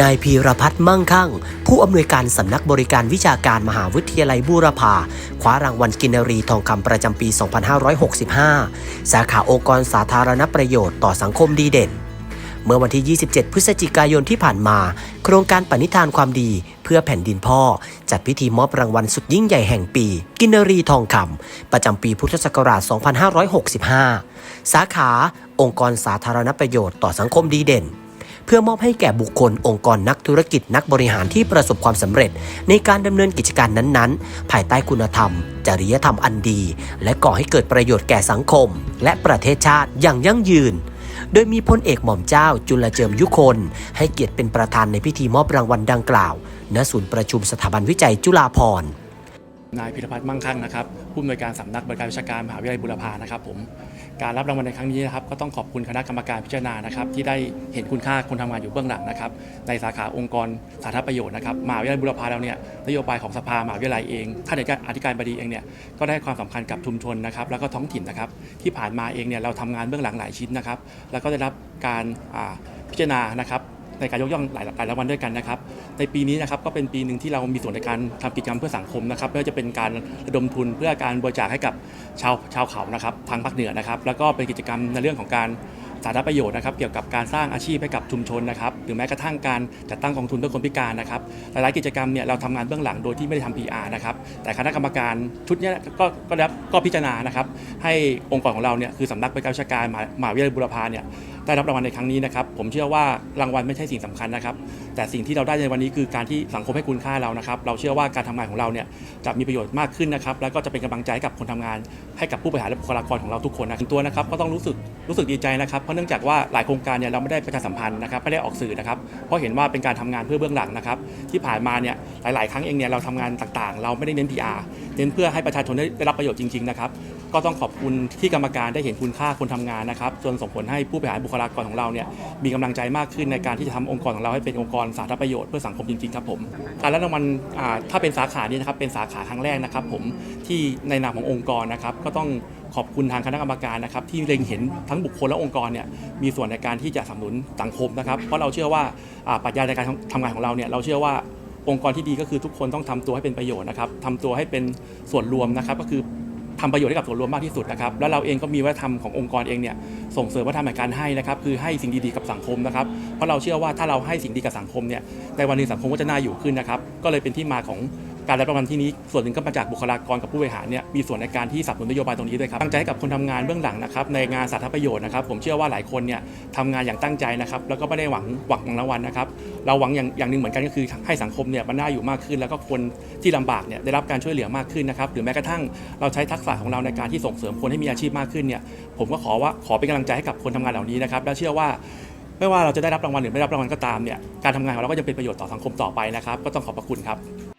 นายพีรพัฒน์มั่งคั่ง ผู้อำนวยการสำนักบริการวิชาการมหาวิทยาลัยบูรพาคว้ารางวัลกินรีทองคำประจำปี 2565 สาขาองค์กรสาธารณประโยชน์ต่อสังคมดีเด่น เมื่อวันที่ 27 พฤศจิกายนที่ผ่านมา โครงการปณิธานความดีเพื่อแผ่นดินพ่อ จัดพิธีมอบรางวัลสุดยิ่งใหญ่แห่งปี กินรีทองคำประจำปีพุทธศักราช 2565 สาขา องค์กรสาธารณประโยชน์ต่อสังคมดีเด่น เพื่อมอบให้แก่บุคคลองค์กรนักธุรกิจนักบริหารที่ประสบความสำเร็จ ในการดำเนินกิจการนั้นๆ ภายใต้คุณธรรม จริยธรรมอันดี และก่อให้เกิดประโยชน์แก่สังคม และประเทศชาติอย่างยั่งยืนโดยมีพลเอกหม่อมเจ้าจุลเจิมยุคน ให้เกียรติเป็นประธานในพิธีมอบรางวัลดังกล่าว ณ ศูนย์ประชุมสถาบันวิจัยจุฬาภรณ์ นายพิรพัฒน์มั่งคั่งนะครับผู้อำนวยการสำนักบริการวิชาการมหาวิทยาลัยบุรพานะครับผมการรับรางวัลในครั้งนี้นะครับก็ต้องขอบคุณคณะกรรมการพิจารณานะครับที่ได้เห็นคุณค่าคนทำงานอยู่เบื้องหลังนะครับในสาขาองค์กรสาธารณประโยชน์นะครับมหาวิทยาลัยบุรพาเราเนี่ยนโยบายของสภามหาวิทยาลัยเองท่านอธิการบดีเองเนี่ยก็ได้ความสำคัญกับชุมชนนะครับแล้วก็ท้องถิ่นนะครับที่ผ่านมาเองเนี่ยเราทำงานเบื้องหลังหลายชิ้นนะครับแล้วก็ได้รับการพิจารณานะครับ ในการยกย่องหลายหลายรางวัลด้วยกันนะครับ ในปีนี้นะครับก็เป็นปีหนึ่งที่เรามีส่วนในการทำกิจกรรมเพื่อสังคมนะครับไม่ว่าจะเป็นการระดมทุนเพื่อการบริจาคให้กับชาวชาวเขานะครับทางภาคเหนือนะครับ แล้วก็เป็นกิจกรรมในเรื่องของการสาธารณประโยชน์นะครับเกี่ยวกับการสร้างอาชีพให้กับชุมชนนะครับหรือแม้กระทั่งการจัดตั้งกองทุนเพื่อคนพิการนะครับหลายๆกิจกรรมเนี่ยเราทำงานเบื้องหลังโดยที่ไม่ได้ทำ PR นะครับแต่คณะกรรมการชุดนี้ก็ก็ได้รับก็พิจารณานะครับให้องค์กรของเราเนี่ยคือสำนักบริการชาการหมหาวิทยาลัยบุรพาเนี่ย ได้รับรางวัลในครั้งนี้นะครับ ผมเชื่อว่ารางวัลไม่ใช่สิ่งสำคัญนะครับ แต่สิ่งที่เราได้ในวันนี้คือการที่สังคมให้คุณค่าเรานะครับ เราเชื่อว่าการทำงานของเราเนี่ยจะมีประโยชน์มากขึ้นนะครับ แล้วก็จะเป็นกำลังใจกับคนทำงาน ให้กับผู้บริหารและบุคลากรของเราทุกคนนะส่วนตัวนะครับ ก็ต้องรู้สึกรู้สึกดีใจนะครับ เพราะเนื่องจากว่าหลายโครงการเนี่ยเราไม่ได้ประชาสัมพันธ์นะครับ ไม่ได้ออกสื่อนะครับ เพราะเห็นว่าเป็นการทำงานเพื่อเบื้องหลังนะครับ ที่ผ่านมาเนี่ยหลาย ๆ ครั้งเองเนี่ยเราทำงานต่าง ๆ เราไม่ได้เน้น PR เน้นเพื่อให้ประชาชนได้รับประโยชน์จริง ๆ นะครับ ก็ต้องขอบคุณที่กรรมการได้เห็นคุณค่าคนทำงานนะครับ จนส่งผลให้ผู้บริหารบุคลากรของเราเนี่ยมีกำลังใจมากขึ้นในการที่จะทำองค์กรของเราให้เป็นองค์กรสาธารณประโยชน์เพื่อสังคมจริงๆครับผมการรับรางวัลถ้าเป็นสาขานี้นะครับเป็นสาขาครั้งแรกนะครับผมที่ในนามขององค์กรนะครับก็ต้องขอบคุณทางคณะกรรมการนะครับที่เล็งเห็นทั้งบุคคลและองค์กรเนี่ยมีส่วนในการที่จะสนับสนุนสังคมนะครับเพราะเราเชื่อว่าปรัชญาในการทำงานของเราเนี่ยเราเชื่อว่าองค์กรที่ดีก็คือทุกคนต้องทำตัวให้เป็นประโยชน์นะครับทำตัวให้เป็นส่วนรวมนะครับก็คือ ทำประโยชน์ให้กับส่วนรวมมากที่สุดนะครับแล้วเราเองก็มีวัฒนธรรมขององค์กรเองเนี่ยส่งเสริมวัฒนธรรมแห่งการให้นะครับคือให้สิ่งดีๆกับสังคมนะครับเพราะเราเชื่อว่าถ้าเราให้สิ่งดีกับสังคมเนี่ยในวันหนึงสังคมก็จะน่าอยู่ขึ้นนะครับก็เลยเป็นที่มาของ การรับรางวัลที่นี้ส่วนหนึ่งก็มาจากบุคลากรกับผู้บริหารเนี่ยมีส่วนในการที่สนับสนุนนโยบายตรงนี้ด้วยครับตั้งใจให้กับคนทำงานเบื้องหลังนะครับในงานสาธารณประโยชน์นะครับผมเชื่อว่าหลายคนเนี่ยทำงานอย่างตั้งใจนะครับแล้วก็ไม่ได้หวังหวังรางวัลนะครับเราหวังอย่างอย่างหนึ่งเหมือนกันก็คือให้สังคมเนี่ยมันน่าอยู่มากขึ้น แล้วก็คนที่ลำบากเนี่ยได้รับการช่วยเหลือมากขึ้นนะครับหรือแม้กระทั่งเราใช้ทักษะของเราในการที่ส่งเสริมคนให้มีอาชีพมากขึ้นเนี่ยผมก็ขอว่าขอเป็นกำลังใจให้กับคนทำงานเหล่านี้นะครับและเชื่อว่าไม่ว่าเราจะได้รับรางวัลหรือไม่ได้รับรางวัลก็ตามเนี่ยการทำงานของเราก็จะเป็นประโยชน์ต่อสังคมต่อไปนะครับ ก็ต้องขอบพระคุณครับ